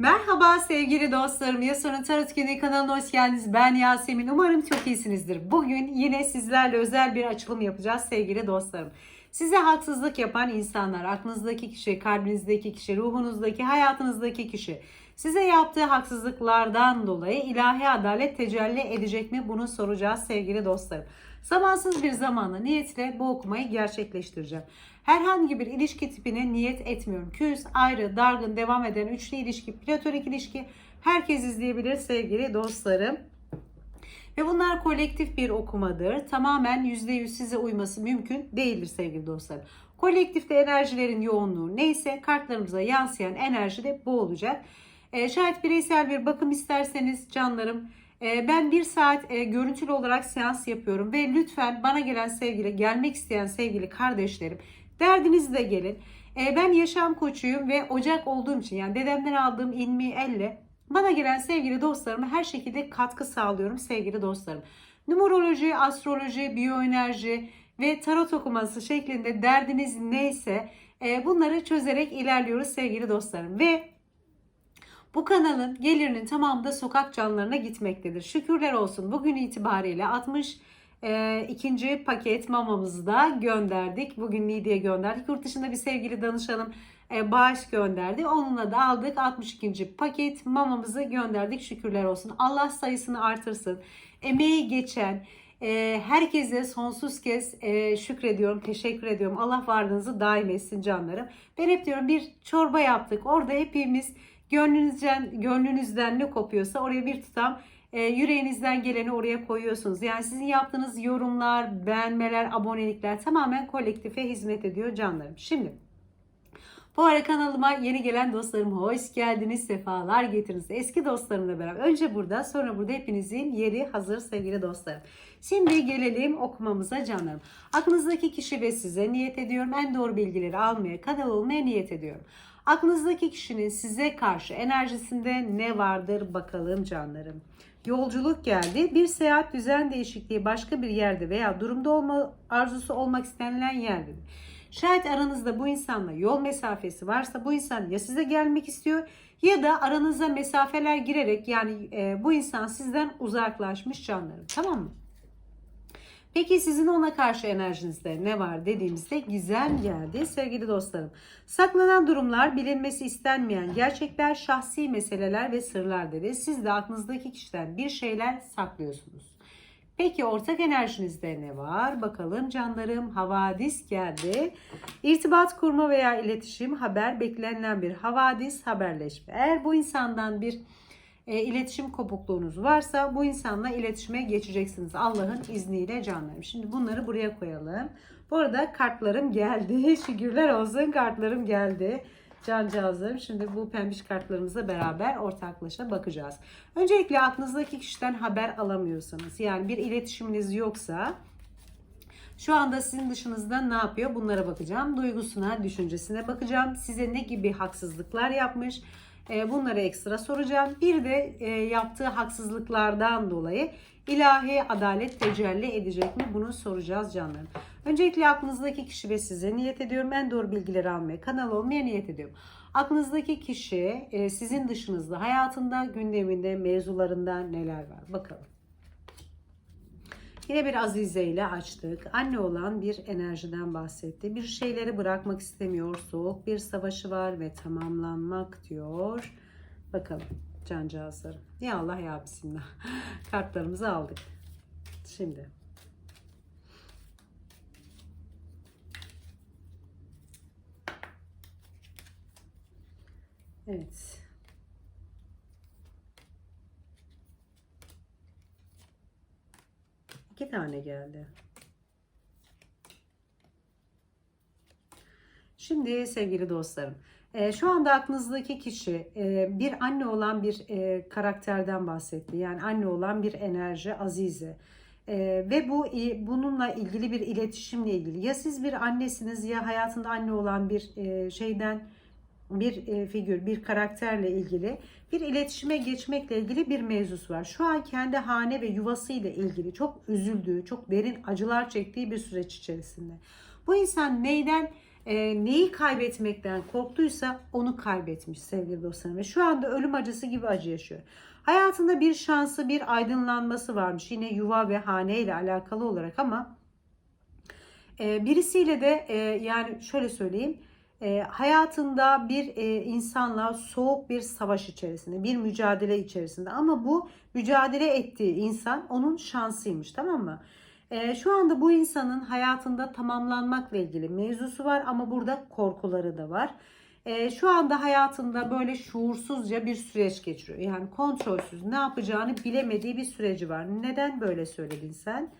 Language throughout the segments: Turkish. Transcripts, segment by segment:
Merhaba sevgili dostlarım. Yasun'un Tarot Günü kanalına hoş geldiniz. Ben Yasemin. Umarım çok iyisinizdir. Bugün yine sizlerle özel bir açılım yapacağız sevgili dostlarım. Size haksızlık yapan insanlar, aklınızdaki kişi, kalbinizdeki kişi, ruhunuzdaki, hayatınızdaki kişi size yaptığı haksızlıklardan dolayı ilahi adalet tecelli edecek mi? Bunu soracağız sevgili dostlarım. Zamansız bir zamanla niyetle bu okumayı gerçekleştireceğim. Herhangi bir ilişki tipine niyet etmiyorum. Küs, ayrı, dargın, devam eden üçlü ilişki, platonik ilişki herkes izleyebilir sevgili dostlarım. Ve bunlar kolektif bir okumadır. Tamamen %100 size uyması mümkün değildir sevgili dostlarım. Kolektifte enerjilerin yoğunluğu neyse kartlarımıza yansıyan enerji de bu olacak. E, şayet bireysel bir bakım isterseniz canlarım ben bir saat e, görüntülü olarak seans yapıyorum ve lütfen bana gelen sevgili, gelmek isteyen sevgili kardeşlerim derdinizle gelin. E, ben yaşam koçuyum ve ocak olduğum için yani dedemden aldığım ilmi elle bana gelen sevgili dostlarıma her şekilde katkı sağlıyorum sevgili dostlarım. Numeroloji, astroloji, biyoenerji ve tarot okuması şeklinde derdiniz neyse e, bunları çözerek ilerliyoruz sevgili dostlarım. Ve bu kanalın gelirinin tamamı da sokak canlarına gitmektedir. Şükürler olsun bugün itibariyle 60 e, ikinci paket mamamızı da gönderdik. Bugün Niğde'ye gönderdik. Yurt dışında bir sevgili danışanım e, bağış gönderdi. Onunla da aldık 62. paket mamamızı gönderdik. Şükürler olsun. Allah sayısını artırsın. Emeği geçen e, herkese sonsuz kez e, şükrediyorum, teşekkür ediyorum. Allah varlığınızı daim etsin canlarım. Ben hep diyorum bir çorba yaptık. Orada hepimiz gönlünüzden gönlünüzden ne kopuyorsa oraya bir tutam e, yüreğinizden geleni oraya koyuyorsunuz. Yani sizin yaptığınız yorumlar, beğenmeler, abonelikler tamamen kolektife hizmet ediyor canlarım. Şimdi bu ara kanalıma yeni gelen dostlarım hoş geldiniz, sefalar getiriniz. Eski dostlarımla beraber önce burada sonra burada hepinizin yeri hazır sevgili dostlarım. Şimdi gelelim okumamıza canlarım. Aklınızdaki kişi ve size niyet ediyorum. En doğru bilgileri almaya, kanal olmaya niyet ediyorum. Aklınızdaki kişinin size karşı enerjisinde ne vardır bakalım canlarım. Yolculuk geldi. Bir seyahat düzen değişikliği başka bir yerde veya durumda olma arzusu olmak istenilen yerde. Şayet aranızda bu insanla yol mesafesi varsa bu insan ya size gelmek istiyor ya da aranıza mesafeler girerek yani e, bu insan sizden uzaklaşmış canlarım. Tamam mı? Peki sizin ona karşı enerjinizde ne var dediğimizde gizem geldi sevgili dostlarım. Saklanan durumlar, bilinmesi istenmeyen gerçekler, şahsi meseleler ve sırlar dedi. Siz de aklınızdaki kişiden bir şeyler saklıyorsunuz. Peki ortak enerjinizde ne var? Bakalım canlarım havadis geldi. İrtibat kurma veya iletişim, haber, beklenilen bir havadis, haberleşme. Eğer bu insandan bir e, iletişim kopukluğunuz varsa bu insanla iletişime geçeceksiniz Allah'ın izniyle canlarım. Şimdi bunları buraya koyalım. Bu arada kartlarım geldi. Şükürler olsun kartlarım geldi. Cancağızlarım. Şimdi bu pembiş kartlarımızla beraber ortaklaşa bakacağız. Öncelikle aklınızdaki kişiden haber alamıyorsanız yani bir iletişiminiz yoksa şu anda sizin dışınızda ne yapıyor bunlara bakacağım. Duygusuna, düşüncesine bakacağım. Size ne gibi haksızlıklar yapmış bunları ekstra soracağım. Bir de e, yaptığı haksızlıklardan dolayı ilahi adalet tecelli edecek mi? Bunu soracağız canlarım. Öncelikle aklınızdaki kişi ve size niyet ediyorum. En doğru bilgileri almaya, kanal olmaya niyet ediyorum. Aklınızdaki kişi e, sizin dışınızda, hayatında, gündeminde, mevzularında neler var? Bakalım. Yine bir Azize ile açtık. Anne olan bir enerjiden bahsetti. Bir şeyleri bırakmak istemiyor. Soğuk bir savaşı var ve tamamlanmak diyor. Bakalım cancağızlarım. Ya Allah ya Bismillah. Kartlarımızı aldık. Şimdi. Evet. İki tane geldi. Şimdi sevgili dostlarım, e, şu anda aklınızdaki kişi e, bir anne olan bir e, karakterden bahsetti. Yani anne olan bir enerji, Azize. Ve bu bununla ilgili bir iletişimle ilgili. Ya siz bir annesiniz ya hayatında anne olan bir şeyden bir figür, bir karakterle ilgili bir iletişime geçmekle ilgili bir mevzusu var. Şu an kendi hane ve yuvasıyla ilgili çok üzüldüğü, çok derin acılar çektiği bir süreç içerisinde. Bu insan neyden e, neyi kaybetmekten korktuysa onu kaybetmiş sevgili dostlarım. Ve şu anda ölüm acısı gibi acı yaşıyor. Hayatında bir şansı, bir aydınlanması varmış. Yine yuva ve hane ile alakalı olarak ama e, birisiyle de e, yani şöyle söyleyeyim. E, hayatında bir e, insanla soğuk bir savaş içerisinde, bir mücadele içerisinde ama bu mücadele ettiği insan onun şansıymış tamam mı? E, şu anda bu insanın hayatında tamamlanmakla ilgili mevzusu var ama burada korkuları da var. E, şu anda hayatında böyle şuursuzca bir süreç geçiriyor. Yani kontrolsüz ne yapacağını bilemediği bir süreci var. Neden böyle söyledin sen?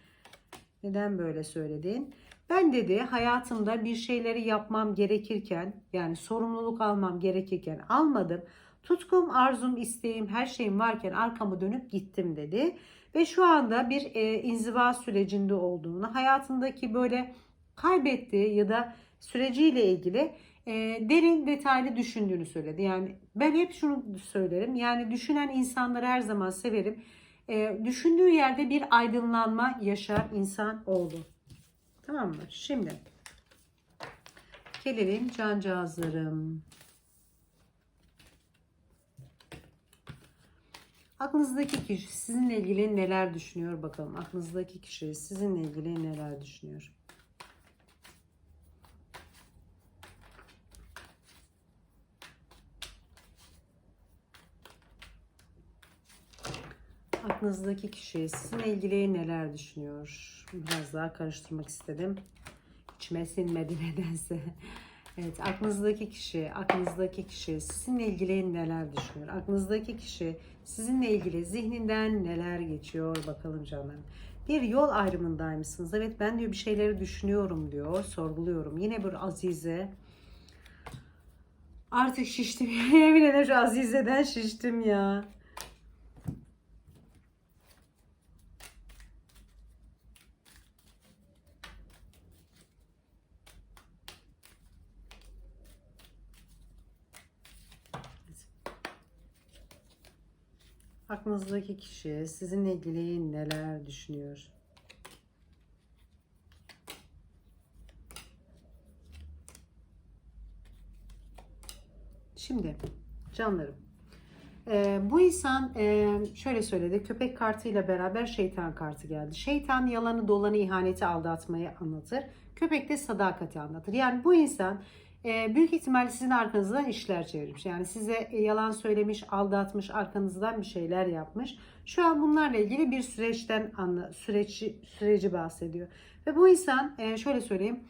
Neden böyle söyledin? Ben dedi hayatımda bir şeyleri yapmam gerekirken yani sorumluluk almam gerekirken almadım. Tutkum, arzum, isteğim, her şeyim varken arkamı dönüp gittim dedi. Ve şu anda bir e, inziva sürecinde olduğunu, hayatındaki böyle kaybettiği ya da süreciyle ilgili e, derin detaylı düşündüğünü söyledi. Yani ben hep şunu söylerim. Yani düşünen insanları her zaman severim. E, düşündüğü yerde bir aydınlanma yaşar insan oldu. Tamam mı? Şimdi gelelim cancağızlarım. Aklınızdaki kişi sizinle ilgili neler düşünüyor bakalım. Aklınızdaki kişi sizinle ilgili neler düşünüyor. Aklınızdaki kişi sizinle ilgili neler düşünüyor? Biraz daha karıştırmak istedim. İçime sinmedi nedense. Evet, aklınızdaki kişi, aklınızdaki kişi sizinle ilgili neler düşünüyor? Aklınızdaki kişi sizinle ilgili zihninden neler geçiyor bakalım canım. Bir yol ayrımındaymışsınız. Evet ben diyor bir şeyleri düşünüyorum diyor, sorguluyorum. Yine bir Azize. Artık şiştim. Yemin ederim şu Azize'den şiştim ya. Aklınızdaki kişi sizinle ilgili neler düşünüyor? Şimdi canlarım. e, bu insan e, şöyle söyledi. Köpek kartıyla beraber şeytan kartı geldi. Şeytan yalanı, dolanı, ihaneti, aldatmayı anlatır. Köpek de sadakati anlatır. Yani bu insan büyük ihtimalle sizin arkanızdan işler çevirmiş. Yani size yalan söylemiş, aldatmış, arkanızdan bir şeyler yapmış. Şu an bunlarla ilgili bir süreçten anla, süreci, süreci bahsediyor. Ve bu insan e, şöyle söyleyeyim.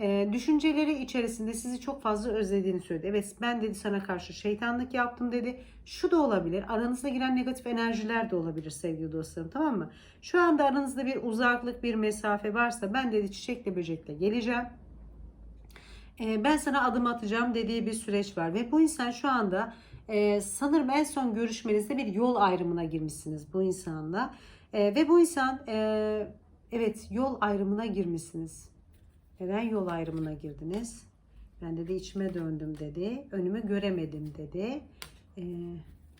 E, düşünceleri içerisinde sizi çok fazla özlediğini söyledi. Evet ben dedi sana karşı şeytanlık yaptım dedi. Şu da olabilir. Aranızda giren negatif enerjiler de olabilir sevgili dostlarım tamam mı? Şu anda aranızda bir uzaklık bir mesafe varsa ben dedi çiçekle böcekle geleceğim. E, ben sana adım atacağım dediği bir süreç var. Ve bu insan şu anda e, sanırım en son görüşmenizde bir yol ayrımına girmişsiniz bu insanla. E, ve bu insan e, evet yol ayrımına girmişsiniz. Neden yol ayrımına girdiniz? Ben dedi içime döndüm dedi. Önümü göremedim dedi. Ee,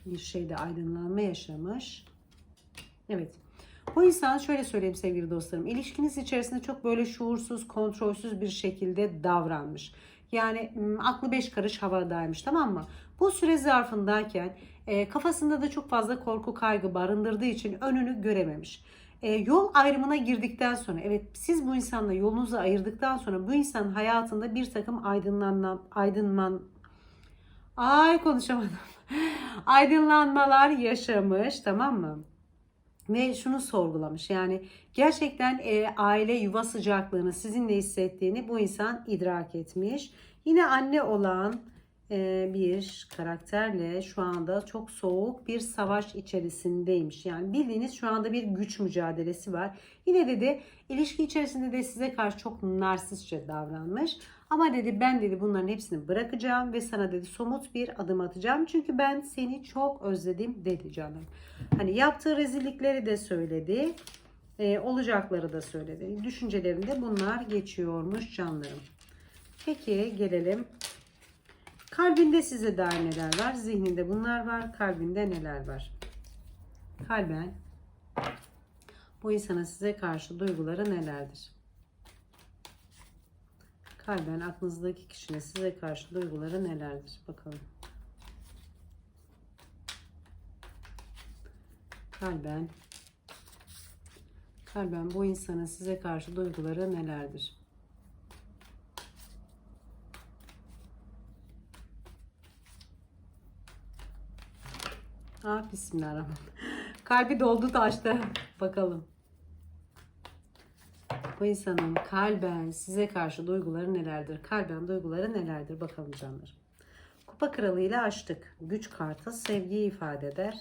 bir şeyde aydınlanma yaşamış. Evet. Bu insan şöyle söyleyeyim sevgili dostlarım. İlişkiniz içerisinde çok böyle şuursuz, kontrolsüz bir şekilde davranmış. Yani aklı beş karış havadaymış tamam mı? Bu süre zarfındayken e, kafasında da çok fazla korku kaygı barındırdığı için önünü görememiş. E, yol ayrımına girdikten sonra evet siz bu insanla yolunuzu ayırdıktan sonra bu insanın hayatında bir takım aydınlanma, aydınman ay konuşamadım aydınlanmalar yaşamış tamam mı? Ve şunu sorgulamış yani gerçekten e, aile yuva sıcaklığını sizinle hissettiğini bu insan idrak etmiş. Yine anne olan bir karakterle şu anda çok soğuk bir savaş içerisindeymiş. Yani bildiğiniz şu anda bir güç mücadelesi var. Yine dedi ilişki içerisinde de size karşı çok narsistçe davranmış. Ama dedi ben dedi bunların hepsini bırakacağım ve sana dedi somut bir adım atacağım. Çünkü ben seni çok özledim dedi canım. Hani yaptığı rezillikleri de söyledi. E, olacakları da söyledi. Düşüncelerinde bunlar geçiyormuş canlarım. Peki gelelim Kalbinde size dair neler var? Zihninde bunlar var. Kalbinde neler var? Kalben bu insanın size karşı duyguları nelerdir? Kalben aklınızdaki kişinin size karşı duyguları nelerdir? Bakalım. Kalben Kalben bu insanın size karşı duyguları nelerdir? Ah bismillahirrahmanirrahim. Kalbi doldu taştı. Bakalım. Bu insanın kalben size karşı duyguları nelerdir? Kalben duyguları nelerdir? Bakalım canlarım. Kupa kralı ile açtık. Güç kartı sevgiyi ifade eder.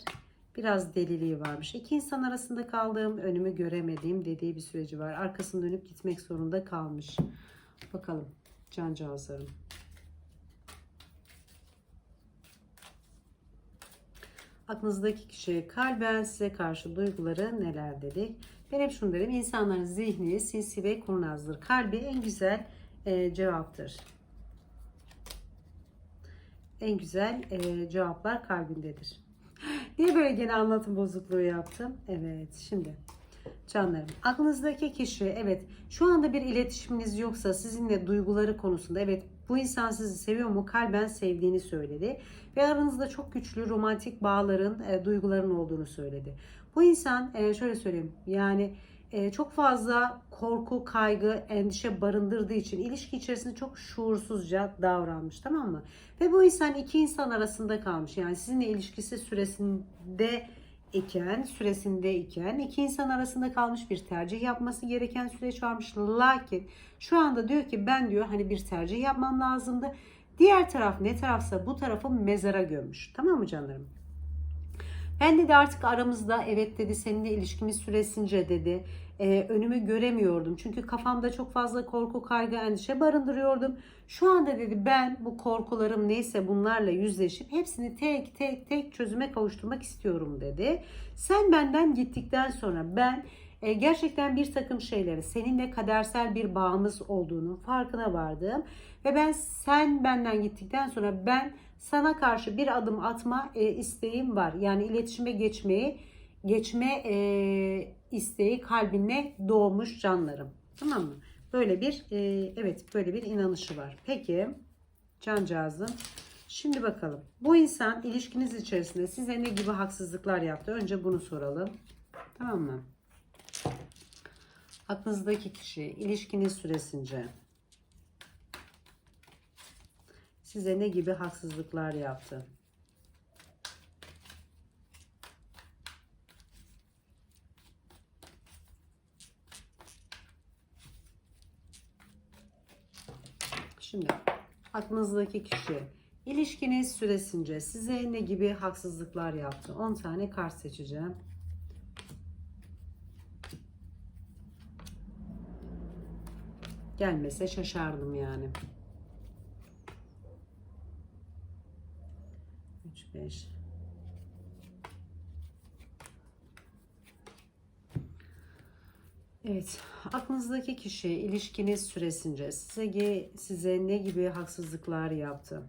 Biraz deliliği varmış. İki insan arasında kaldığım, önümü göremediğim dediği bir süreci var. Arkasını dönüp gitmek zorunda kalmış. Bakalım cancağızlarım. Aklınızdaki kişi kalben size karşı duyguları neler dedik. Ben hep şunu derim. insanların zihni sinsi ve kurnazdır. Kalbi en güzel e, cevaptır. En güzel e, cevaplar kalbindedir. Niye böyle gene anlatım bozukluğu yaptım? Evet şimdi canlarım aklınızdaki kişi evet şu anda bir iletişiminiz yoksa sizinle duyguları konusunda evet bu insan sizi seviyor mu kalben sevdiğini söyledi ve aranızda çok güçlü romantik bağların e, duyguların olduğunu söyledi. Bu insan e, şöyle söyleyeyim yani e, çok fazla korku, kaygı, endişe barındırdığı için ilişki içerisinde çok şuursuzca davranmış tamam mı? Ve bu insan iki insan arasında kalmış. Yani sizinle ilişkisi süresinde iken, süresinde iken iki insan arasında kalmış bir tercih yapması gereken süreç varmış. Lakin şu anda diyor ki ben diyor hani bir tercih yapmam lazımdı. Diğer taraf ne tarafsa bu tarafı mezara gömmüş. Tamam mı canlarım? Ben dedi artık aramızda evet dedi seninle ilişkimiz süresince dedi e, önümü göremiyordum. Çünkü kafamda çok fazla korku, kaygı, endişe barındırıyordum. Şu anda dedi ben bu korkularım neyse bunlarla yüzleşip hepsini tek tek tek çözüme kavuşturmak istiyorum dedi. Sen benden gittikten sonra ben e, gerçekten bir takım şeyleri seninle kadersel bir bağımız olduğunu farkına vardım. Ve ben sen benden gittikten sonra ben sana karşı bir adım atma e, isteğim var. Yani iletişime geçmeyi geçme e, isteği kalbine doğmuş canlarım. Tamam mı? Böyle bir e, evet böyle bir inanışı var. Peki cancağızım. Şimdi bakalım. Bu insan ilişkiniz içerisinde size ne gibi haksızlıklar yaptı? Önce bunu soralım. Tamam mı? Aklınızdaki kişi ilişkiniz süresince size ne gibi haksızlıklar yaptı? Şimdi aklınızdaki kişi ilişkiniz süresince size ne gibi haksızlıklar yaptı? 10 tane kart seçeceğim. Gelmese şaşardım yani. 5 Evet, aklınızdaki kişi ilişkiniz süresince size size ne gibi haksızlıklar yaptı?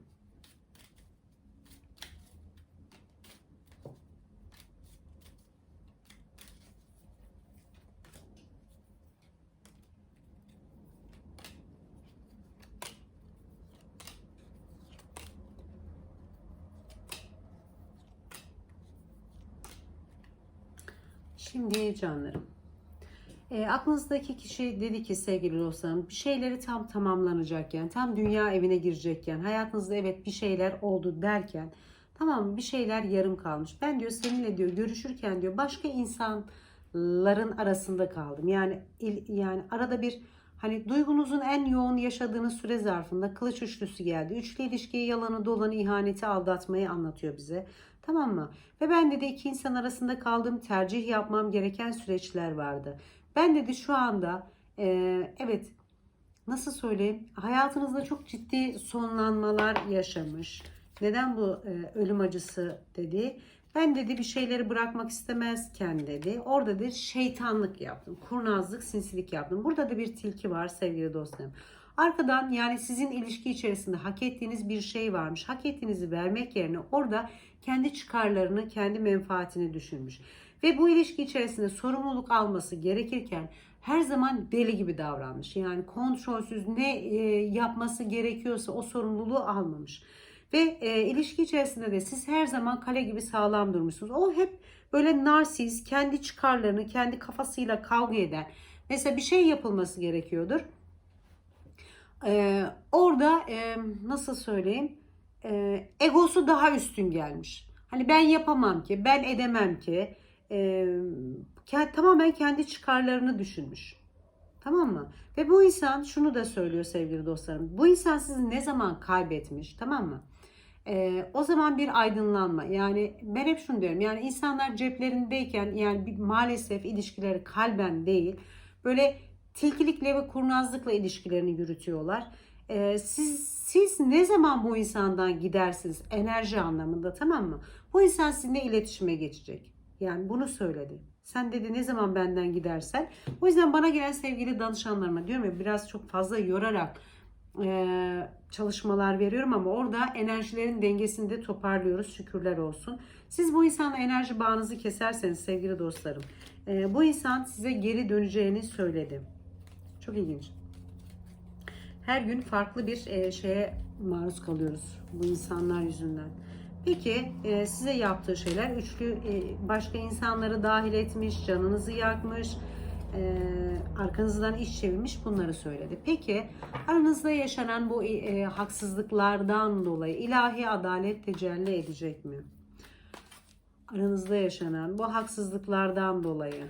Şimdi canlarım. E, aklınızdaki kişi dedi ki sevgili dostlarım bir şeyleri tam tamamlanacakken, tam dünya evine girecekken, hayatınızda evet bir şeyler oldu derken tamam bir şeyler yarım kalmış. Ben diyor seninle diyor görüşürken diyor başka insanların arasında kaldım. Yani il, yani arada bir hani duygunuzun en yoğun yaşadığınız süre zarfında kılıç üçlüsü geldi. Üçlü ilişkiyi yalanı dolanı ihaneti aldatmayı anlatıyor bize. Tamam mı? Ve ben de iki insan arasında kaldığım tercih yapmam gereken süreçler vardı. Ben dedi şu anda e, evet nasıl söyleyeyim hayatınızda çok ciddi sonlanmalar yaşamış. Neden bu e, ölüm acısı dedi. Ben dedi bir şeyleri bırakmak istemezken dedi. Orada dedi şeytanlık yaptım. Kurnazlık, sinsilik yaptım. Burada da bir tilki var sevgili dostlarım. Arkadan yani sizin ilişki içerisinde hak ettiğiniz bir şey varmış. Hak ettiğinizi vermek yerine orada kendi çıkarlarını, kendi menfaatini düşünmüş. Ve bu ilişki içerisinde sorumluluk alması gerekirken her zaman deli gibi davranmış. Yani kontrolsüz ne e, yapması gerekiyorsa o sorumluluğu almamış. Ve e, ilişki içerisinde de siz her zaman kale gibi sağlam durmuşsunuz. O hep böyle narsist, kendi çıkarlarını, kendi kafasıyla kavga eden. Mesela bir şey yapılması gerekiyordur. Ee, orada e, nasıl söyleyeyim e, egosu daha üstün gelmiş. Hani ben yapamam ki, ben edemem ki. E, ke- tamamen kendi çıkarlarını düşünmüş. Tamam mı? Ve bu insan şunu da söylüyor sevgili dostlarım. Bu insan sizi ne zaman kaybetmiş tamam mı? Ee, o zaman bir aydınlanma. Yani ben hep şunu diyorum. Yani insanlar ceplerindeyken yani maalesef ilişkileri kalben değil. Böyle tilkilikle ve kurnazlıkla ilişkilerini yürütüyorlar. Ee, siz siz ne zaman bu insandan gidersiniz enerji anlamında tamam mı? Bu insan sizinle iletişime geçecek. Yani bunu söyledi. Sen dedi ne zaman benden gidersen. O yüzden bana gelen sevgili danışanlarıma diyorum ya biraz çok fazla yorarak e, çalışmalar veriyorum ama orada enerjilerin dengesini de toparlıyoruz. Şükürler olsun. Siz bu insanla enerji bağınızı keserseniz sevgili dostlarım e, bu insan size geri döneceğini söyledi. Çok ilginç. Her gün farklı bir e, şeye maruz kalıyoruz bu insanlar yüzünden. Peki e, size yaptığı şeyler üçlü e, başka insanları dahil etmiş, canınızı yakmış, e, arkanızdan iş çevirmiş bunları söyledi. Peki aranızda yaşanan bu e, haksızlıklardan dolayı ilahi adalet tecelli edecek mi? Aranızda yaşanan bu haksızlıklardan dolayı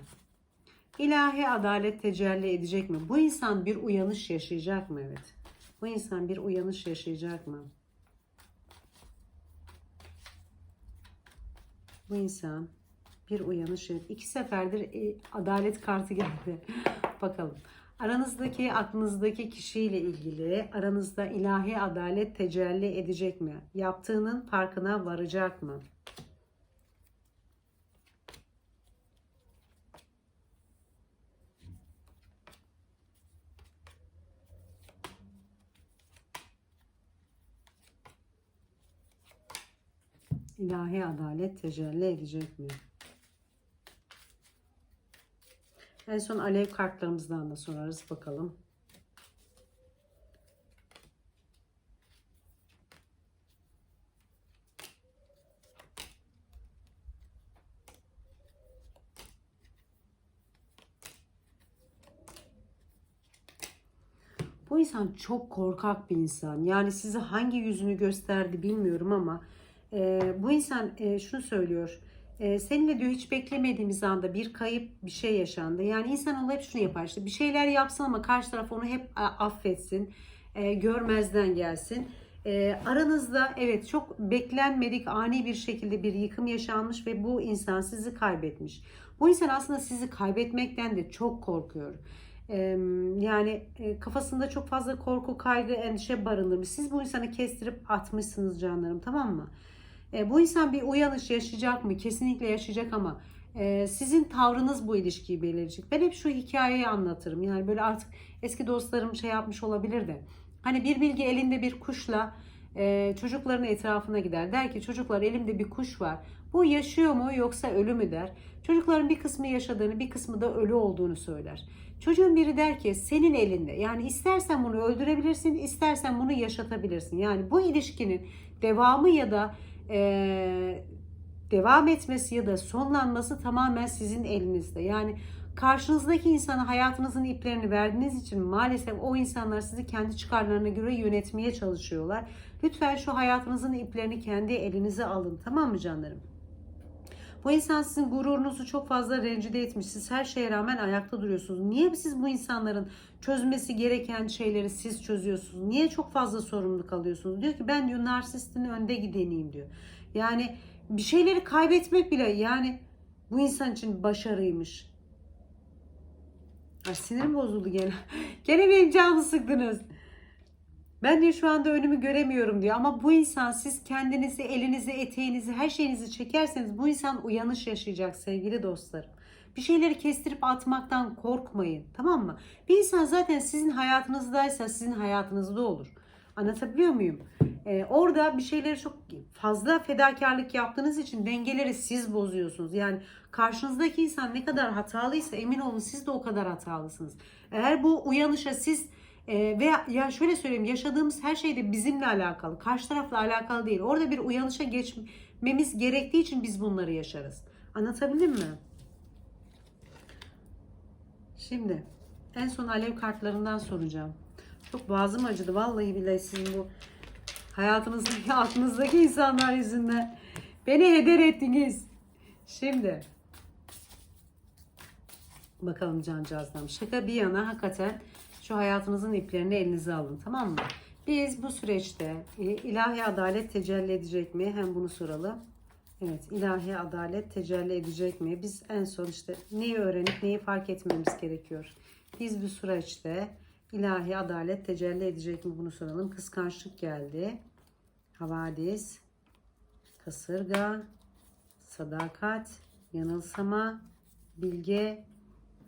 ilahi adalet tecelli edecek mi? Bu insan bir uyanış yaşayacak mı? Evet. Bu insan bir uyanış yaşayacak mı? Bu insan bir uyanış. iki seferdir e, adalet kartı geldi. Bakalım. Aranızdaki, aklınızdaki kişiyle ilgili aranızda ilahi adalet tecelli edecek mi? Yaptığının farkına varacak mı? İlahi adalet tecelli edecek mi? En son alev kartlarımızdan da sorarız bakalım. Bu insan çok korkak bir insan. Yani size hangi yüzünü gösterdi bilmiyorum ama e, bu insan e, şunu söylüyor. E, seninle diyor hiç beklemediğimiz anda bir kayıp bir şey yaşandı. Yani insanoğlu hep şunu yapar işte bir şeyler yapsın ama karşı taraf onu hep affetsin. e, görmezden gelsin. E, aranızda evet çok beklenmedik ani bir şekilde bir yıkım yaşanmış ve bu insan sizi kaybetmiş. Bu insan aslında sizi kaybetmekten de çok korkuyor. E, yani e, kafasında çok fazla korku, kaygı, endişe barındırmış. Siz bu insanı kestirip atmışsınız canlarım tamam mı? E, bu insan bir uyanış yaşayacak mı? Kesinlikle yaşayacak ama e, sizin tavrınız bu ilişkiyi belirleyecek. Ben hep şu hikayeyi anlatırım. Yani böyle artık eski dostlarım şey yapmış olabilir de. Hani bir bilgi elinde bir kuşla e, çocukların etrafına gider. Der ki çocuklar elimde bir kuş var. Bu yaşıyor mu yoksa ölü mü der. Çocukların bir kısmı yaşadığını bir kısmı da ölü olduğunu söyler. Çocuğun biri der ki senin elinde. Yani istersen bunu öldürebilirsin, istersen bunu yaşatabilirsin. Yani bu ilişkinin devamı ya da e, devam etmesi ya da sonlanması tamamen sizin elinizde. Yani karşınızdaki insana hayatınızın iplerini verdiğiniz için maalesef o insanlar sizi kendi çıkarlarına göre yönetmeye çalışıyorlar. Lütfen şu hayatınızın iplerini kendi elinize alın. Tamam mı canlarım? Bu insan sizin gururunuzu çok fazla rencide etmiş. Siz her şeye rağmen ayakta duruyorsunuz. Niye siz bu insanların çözmesi gereken şeyleri siz çözüyorsunuz? Niye çok fazla sorumluluk alıyorsunuz? Diyor ki ben diyor narsistin önde gideneyim diyor. Yani bir şeyleri kaybetmek bile yani bu insan için başarıymış. Ay sinirim bozuldu gene. gene benim canımı sıktınız. Ben de şu anda önümü göremiyorum diyor. Ama bu insan siz kendinizi, elinizi, eteğinizi, her şeyinizi çekerseniz bu insan uyanış yaşayacak sevgili dostlarım. Bir şeyleri kestirip atmaktan korkmayın. Tamam mı? Bir insan zaten sizin hayatınızdaysa sizin hayatınızda olur. Anlatabiliyor muyum? Ee, orada bir şeyleri çok fazla fedakarlık yaptığınız için dengeleri siz bozuyorsunuz. Yani karşınızdaki insan ne kadar hatalıysa emin olun siz de o kadar hatalısınız. Eğer bu uyanışa siz e, veya ya şöyle söyleyeyim yaşadığımız her şey de bizimle alakalı. Karşı tarafla alakalı değil. Orada bir uyanışa geçmemiz gerektiği için biz bunları yaşarız. Anlatabildim mi? Şimdi en son alev kartlarından soracağım. Çok boğazım acıdı. Vallahi billahi sizin bu hayatınızdaki, aklınızdaki insanlar yüzünden beni heder ettiniz. Şimdi bakalım cancağızdan. Şaka bir yana hakikaten şu hayatınızın iplerini elinize alın tamam mı? Biz bu süreçte e, ilahi adalet tecelli edecek mi? Hem bunu soralım. Evet, ilahi adalet tecelli edecek mi? Biz en son işte neyi öğrenip neyi fark etmemiz gerekiyor. Biz bu süreçte ilahi adalet tecelli edecek mi bunu soralım. Kıskançlık geldi. Havadis, kasırga, sadakat, yanılsama, bilge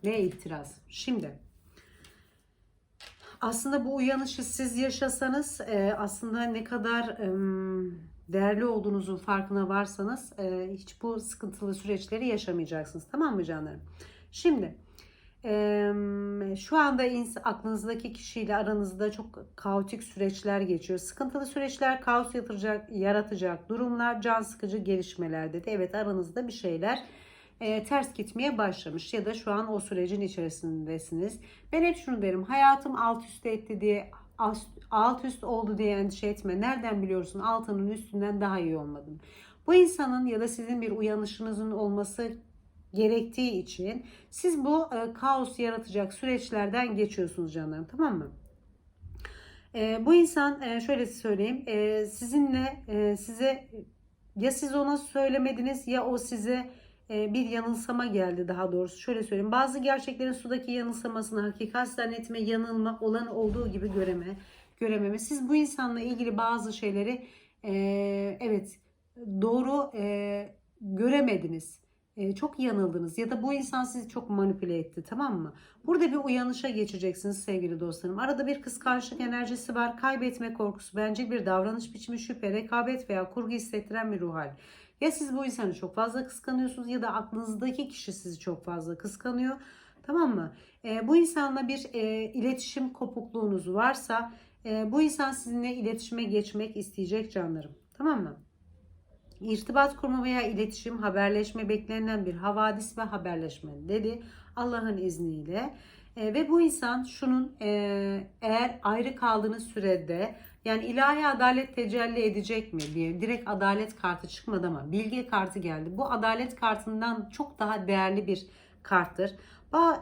ve itiraz. Şimdi aslında bu uyanışı siz yaşasanız e, aslında ne kadar değerli olduğunuzun farkına varsanız e, hiç bu sıkıntılı süreçleri yaşamayacaksınız. Tamam mı canlarım? Şimdi şu anda aklınızdaki kişiyle aranızda çok kaotik süreçler geçiyor. Sıkıntılı süreçler, kaos yatıracak, yaratacak durumlar, can sıkıcı gelişmeler dedi. Evet aranızda bir şeyler e, ters gitmeye başlamış ya da şu an o sürecin içerisindesiniz. Ben hep şunu derim. Hayatım alt üst etti diye alt- üst oldu diye endişe etme. Nereden biliyorsun altının üstünden daha iyi olmadın. Bu insanın ya da sizin bir uyanışınızın olması gerektiği için siz bu e, kaos yaratacak süreçlerden geçiyorsunuz canlarım tamam mı? E, bu insan e, şöyle söyleyeyim e, sizinle e, size ya siz ona söylemediniz ya o size bir yanılsama geldi daha doğrusu. Şöyle söyleyeyim. Bazı gerçeklerin sudaki yanılsamasını hakikat zannetme, yanılma, olan olduğu gibi göreme, görememe. Siz bu insanla ilgili bazı şeyleri e, evet doğru e, göremediniz. E, çok yanıldınız ya da bu insan sizi çok manipüle etti tamam mı? Burada bir uyanışa geçeceksiniz sevgili dostlarım. Arada bir kıskançlık enerjisi var. Kaybetme korkusu, bence bir davranış biçimi, şüphe, rekabet veya kurgu hissettiren bir ruh hali. Ya siz bu insanı çok fazla kıskanıyorsunuz ya da aklınızdaki kişi sizi çok fazla kıskanıyor. Tamam mı? E, bu insanla bir e, iletişim kopukluğunuz varsa e, bu insan sizinle iletişime geçmek isteyecek canlarım. Tamam mı? İrtibat kurma veya iletişim, haberleşme beklenen bir havadis ve haberleşme dedi Allah'ın izniyle. E, ve bu insan şunun e, eğer ayrı kaldığınız sürede yani ilahi adalet tecelli edecek mi diye direkt adalet kartı çıkmadı ama bilgi kartı geldi. Bu adalet kartından çok daha değerli bir karttır.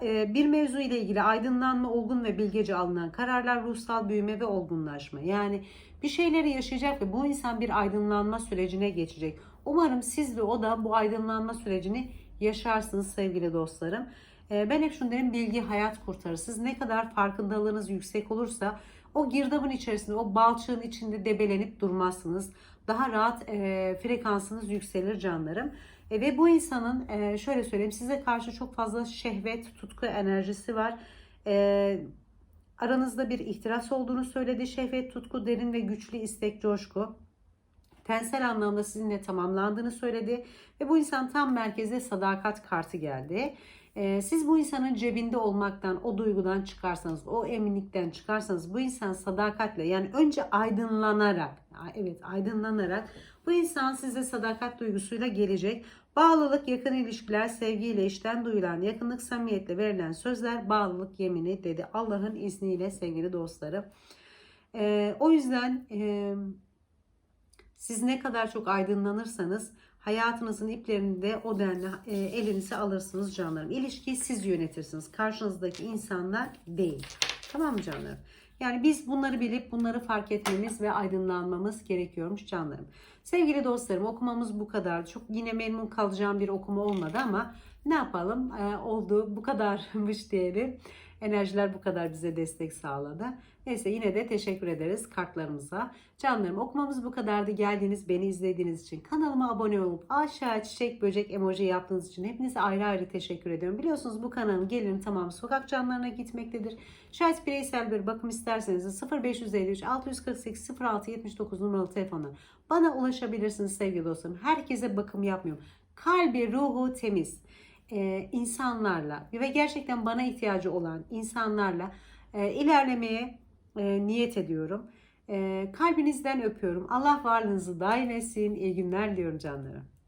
E, Bir mevzu ile ilgili aydınlanma, olgun ve bilgece alınan kararlar, ruhsal büyüme ve olgunlaşma. Yani bir şeyleri yaşayacak ve bu insan bir aydınlanma sürecine geçecek. Umarım siz ve o da bu aydınlanma sürecini yaşarsınız sevgili dostlarım. E, Ben hep şunu derim bilgi hayat kurtarır. Siz ne kadar farkındalığınız yüksek olursa o girdabın içerisinde, o balçığın içinde debelenip durmazsınız. Daha rahat e, frekansınız yükselir canlarım. E, ve bu insanın e, şöyle söyleyeyim size karşı çok fazla şehvet, tutku enerjisi var. E, aranızda bir ihtiras olduğunu söyledi. Şehvet, tutku, derin ve güçlü istek, coşku. Tensel anlamda sizinle tamamlandığını söyledi. Ve bu insan tam merkeze sadakat kartı geldi. Ee, siz bu insanın cebinde olmaktan, o duygudan çıkarsanız, o eminlikten çıkarsanız bu insan sadakatle yani önce aydınlanarak, evet aydınlanarak bu insan size sadakat duygusuyla gelecek. Bağlılık, yakın ilişkiler, sevgiyle işten duyulan, yakınlık, samimiyetle verilen sözler, bağlılık yemini dedi Allah'ın izniyle sevgili dostlarım. Ee, o yüzden e, siz ne kadar çok aydınlanırsanız hayatınızın iplerini de o denli e, elinize alırsınız canlarım. İlişkiyi siz yönetirsiniz. Karşınızdaki insanlar değil. Tamam mı canlarım? Yani biz bunları bilip bunları fark etmemiz ve aydınlanmamız gerekiyormuş canlarım. Sevgili dostlarım okumamız bu kadar. Çok yine memnun kalacağım bir okuma olmadı ama ne yapalım? Ee, oldu bu kadarmış diyelim. Enerjiler bu kadar bize destek sağladı. Neyse yine de teşekkür ederiz kartlarımıza. Canlarım okumamız bu kadardı. Geldiğiniz, beni izlediğiniz için, kanalıma abone olup aşağı çiçek, böcek emoji yaptığınız için hepinize ayrı ayrı teşekkür ediyorum. Biliyorsunuz bu kanalın gelirin tamamı sokak canlarına gitmektedir. Şayet bireysel bir bakım isterseniz de 0553 648 06 79 numaralı telefonla bana ulaşabilirsiniz sevgili dostlarım. Herkese bakım yapmıyorum. Kalbi, ruhu temiz e, insanlarla ve gerçekten bana ihtiyacı olan insanlarla e, ilerlemeye e, niyet ediyorum. E, kalbinizden öpüyorum. Allah varlığınızı daim etsin. İyi günler diliyorum canlarım.